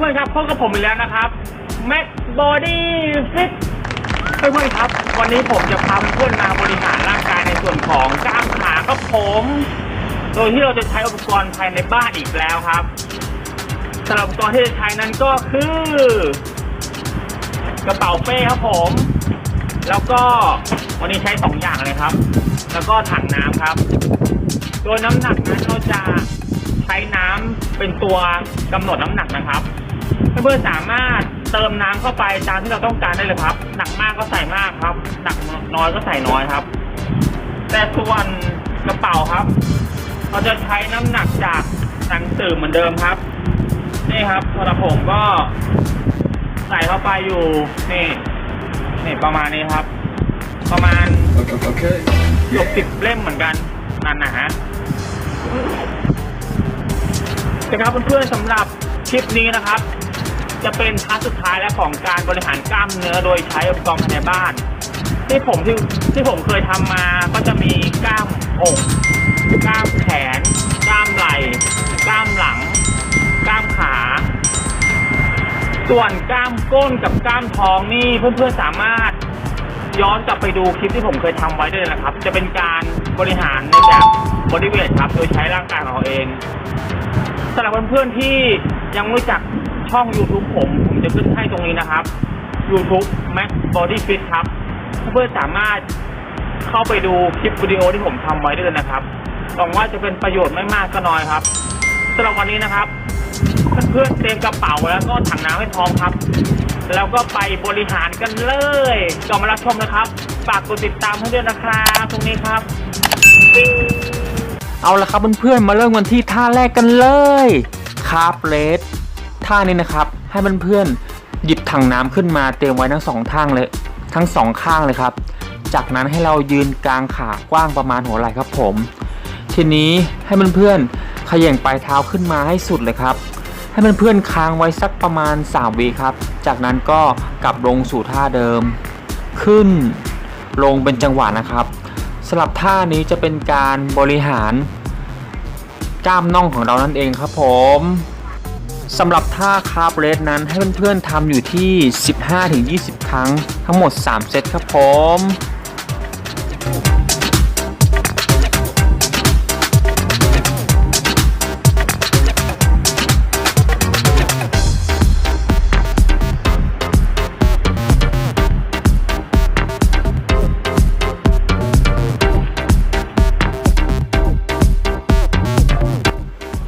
พื่อนๆครับพบกับผมอีกแล้วนะครับ Mac Body Fit เพื่อนๆครับ วันนี้ผมจะพาเพื่อนมาบริหารร่างกายในส่วนของกล้ามขาครับผม โดยที่เราจะใช้อุปกรณ์ภายในบ้านอีกแล้วครับสำหรับอุปกรณ์ที่จะใช้นั้นก็คือ กระเป๋าเป้ครับผม แล้วก็วันนี้ใช้สองอย่างเลยครับ แล้วก็ถังน้ำครับ โดยน้ำหนักนั้นเราจะใช้น้ำเป็นตัวกำหนดน้ำหนักนะครับ เพื่อนๆสามารถเติมน้ำเข้าไปตามที่เราต้องการได้เลยครับ หนักมากก็ใส่มากครับ หนักน้อยก็ใส่น้อยครับ แต่ส่วนกระเป๋าครับ เราจะใช้น้ำหนักจากหนังสือเหมือนเดิมครับ นี่ครับสำหรับผมก็ใส่เข้าไปอยู่นี่นี่ประมาณนี้ครับ ประมาณ Okay. เกือบสิบเล่มเหมือนกันนั่นนะฮะนะครับเพื่อนๆสำหรับคลิปนี้นะครับ จะเป็นพาร์ทสุดท้ายแล้วของการบริหารกล้ามเนื้อโดยใช้อุปกรณ์ภายในบ้าน ที่ผมที่ที่ผมเคยทำมาก็จะมีกล้ามอกกล้ามแขน กล้ามไหล่กล้ามหลัง กล้ามขา ส่วนกล้ามก้นกับกล้ามท้องนี่เพื่อนๆสามารถย้อนกลับไปดูคลิปที่ผมเคยทำไว้ด้วยนะครับ จะเป็นการบริหารในแบบบริเวณครับ โดยใช้ร่างกายของเราเองสำหรับเพื่อนๆที่ยังไม่รู้จัก ช่อง YouTube ผม ผมจะขึ้นให้ตรงนี้นะครับ YouTube Max Body Fit ครับเพื่อนสามารถเข้าไปดูคลิปวิดีโอที่ผมทำไว้ได้วยนะครับหวังว่าจะเป็นประโยชน์ไม่มากก็น้อยครับสำหรับวันนี้นะครับ เพื่อนๆเตรียมกระเป๋าแล้วก็ถังน้ำให้พร้อมครับ แล้วก็ไปบริหารกันเลยก่อนมารับชมนะครับ ฝากกดติดตามให้ด้วยนะครับตรงนี้ครับ เอาละครับเพื่อนๆมาเริ่มกันที่ท่าแรกกันเลยคาร์บเลส ท่านี้นะครับ ให้เพื่อนๆหยิบถังน้ำขึ้นมาเตรียมไว้ทั้งสองทางเลย ทั้งสองข้างเลยครับ จากนั้นให้เรายืนกลางขากว้างประมาณหัวไหล่ครับผม ทีนี้ให้เพื่อนๆเขย่งปลายเท้าขึ้นมาให้สุดเลยครับ ให้เพื่อนๆค้างไว้สักประมาณ3วิครับ จากนั้นก็กลับลงสู่ท่าเดิม ขึ้น ลงเป็นจังหวะนะครับสำหรับท่านี้จะเป็นการบริหารกล้ามน่องของเรานั่นเองครับผม สำหรับท่าคาร์บเรสนั้นให้เพื่อนๆทำอยู่ที่ 15-20 ครั้ง ทั้งหมด 3 เซตครับผม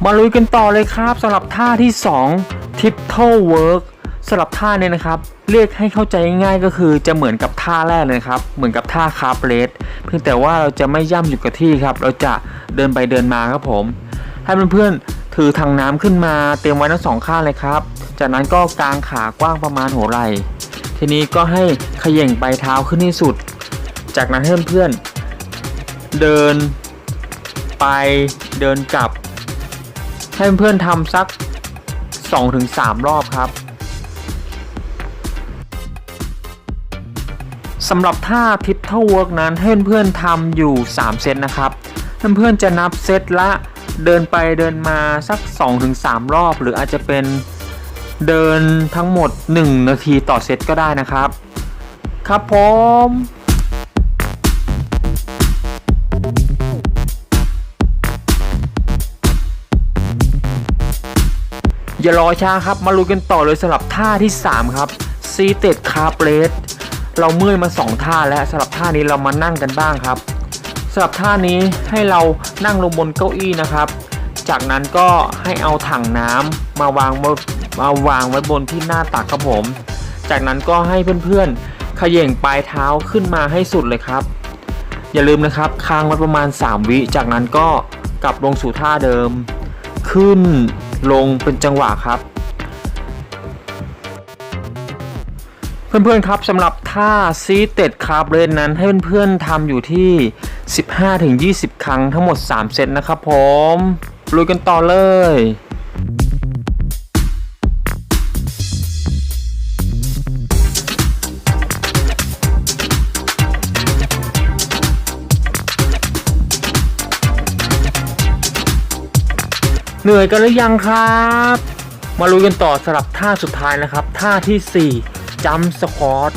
มาลุยกันต่อเลยครับสำหรับท่าที่ 2 Tiptoe Work สำหรับท่าเนี้นะครับ เรียกให้เข้าใจง่ายก็คือจะเหมือนกับท่าแรกเลยครับ เหมือนกับท่าคาร์เลสเพียงแต่ว่าเราจะไม่ย่ำอยู่กับที่ครับ เราจะเดินไปเดินมาครับผมให้เพื่อนๆถือถังน้ำขึ้นมาเตรียมไว้ทั้งสองข้างเลยครับ จากนั้นก็กางขากว้างประมาณหัวไหล่ทีนี้ก็ให้ขย่งปลายเท้าขึ้นที่สุด จากนั้นให้เพื่อนๆเดินไปเดินกลับ ให้เพื่อนๆทำสัก 2-3 รอบครับสำหรับท่าทิปเท่าเวิร์กนั้นให้เพื่อนๆทำอยู่ 3 เซตนะครับเพื่อนๆจะนับเซตละเดินไปเดินมาสัก 2-3 รอบ หรืออาจจะเป็นเดินทั้งหมด 1 นาทีต่อเซตก็ได้นะครับ ครับผม อย่ารอช้าครับ มาลุยกันต่อเลยสำหรับท่าที่ 3 ครับซีเต็ดคาร์เ e สเราเมื่อยมา 2 ท่าแล้วสำหรับท่านี้เรามานั่งกันบ้างครับสำหรับท่านี้ให้เรานั่งลงบนเก้าอี้นะครับ จากนั้นก็ให้เอาถังน้ำมาวางมาวางไว้บนที่หน้าตักครับผม จากนั้นก็ให้เพื่อนๆเขย่งปลายเท้าขึ้นมาให้สุดเลยครับ อย่าลืมนะครับค้างไว้ประมาณ 3 วิ จากนั้นก็กลับลงสู่ท่าเดิม ขึ้น ลงเป็นจังหวะครับ เพื่อนๆครับสำหรับท่าซีเต็ดคาร์บเรนนั้นให้เพื่อนๆทำอยู่ที่ 15-20 ครั้งทั้งหมด 3 เซตนะครับผมลุยกันต่อเลย เหนื่อยกันหรือยังครับ มาลุยกันต่อสลับท่าสุดท้ายนะครับ ท่าที่4จัมสควอต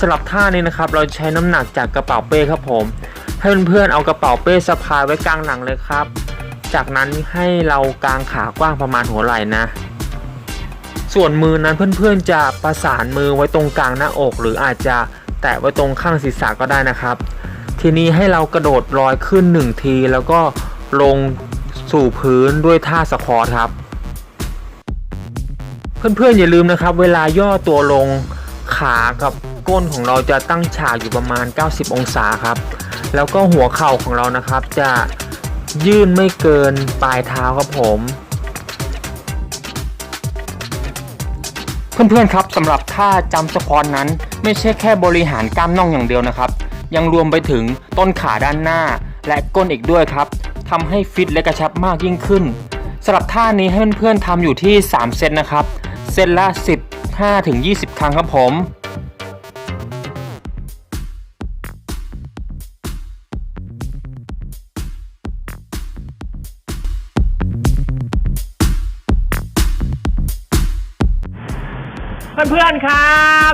สลับท่านี้นะครับ เราใช้น้ำหนักจากกระเป๋าเป้ครับผม ให้เพื่อนๆเอากระเป๋าเป้สะพายไว้กลางหลังเลยครับ จากนั้นให้เรากางขากว้างประมาณหัวไหล่นะ ส่วนมือนั้นเพื่อนๆจะประสานมือไว้ตรงกลางหน้าอก หรืออาจจะแตะไว้ตรงข้างศีรษะก็ได้นะครับ ทีนี้ให้เรากระโดดลอยขึ้นหนึ่งทีแล้วก็ลง สู่พื้นด้วยท่าสควอตครับ เพื่อนๆอย่าลืมนะครับ เวลาย่อตัวลงขากับก้นของเราจะตั้งฉากอยู่ประมาณ 90 องศาครับ แล้วก็หัวเข่าของเรานะครับ จะยื่นไม่เกินปลายเท้าครับผม เพื่อนๆครับสำหรับท่าจำสควอตนั้น ไม่ใช่แค่บริหารกล้ามน่องอย่างเดียวนะครับ ยังรวมไปถึงต้นขาด้านหน้าและก้นอีกด้วยครับ ทำให้ฟิตและกระชับมากยิ่งขึ้นสำหรับท่านี้ให้เพื่อนๆทำอยู่ที่ 3 เซตนะครับ เซตละ 15-20 ครั้งครับผมเพื่อนๆครับ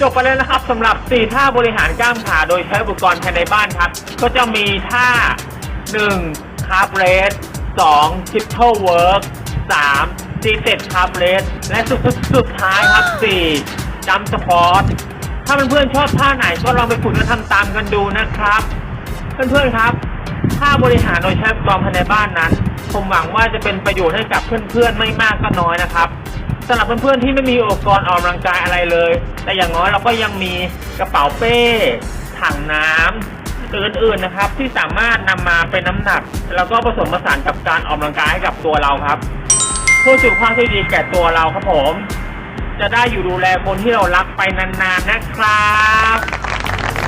จบไปแล้วนะครับสำหรับ 4 ท่าบริหารกล้ามขาโดยใช้อุปกรณ์ภายในบ้านครับ ก็จะมีท่า 1. คาร์บเรส 2. ชิปเทิลเวิร์ก 3. ซีเต็ดคาร์บเรสและสุดสุดท้ายครับ 4. จัมสปอร์ตถ้าเพื่อนๆชอบท่าไหนก็ลองไปฝึกและทำตามกันดูนะครับ เพื่อนๆครับถ้าบริหารโดยใช้อุปกรณ์ภายในบ้านนั้น ผมหวังว่าจะเป็นประโยชน์ให้กับเพื่อนๆไม่มากก็น้อยนะครับสำหรับเพื่อนๆที่ไม่มีอุปกรณ์ออกกำลังกายอะไรเลย แต่อย่างน้อยเราก็ยังมีกระเป๋าเป้ ถังน้ำ อื่นๆนะครับ ที่สามารถนำมาเป็นน้ำหนัก แล้วก็ผสมผสานกับการออกกำลังกายให้กับตัวเราครับเพื่อสุขภาพที่ดีแก่ตัวเราครับผม จะได้อยู่ดูแลคนที่เรารักไปนานๆนะครับ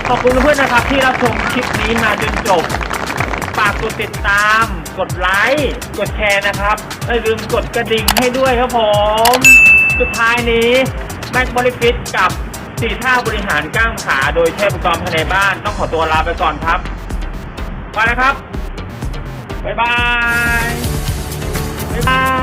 ขอบคุณเพื่อนนะครับที่รับชมคลิปนี้มาจนจบฝากกดติดตาม กดไลค์กดแชร์นะครับอย่าลืมกดกระดิ่งให้ด้วยครับผม สุดท้ายนี้แม็กบริฟิตกับ สี่ท่าบริหารกล้ามขาโดยเช้อุปกรภายในบ้าน ต้องขอตัวลาไปก่อนครับไปนะครับ บ๊ายบาย บ๊ายบาย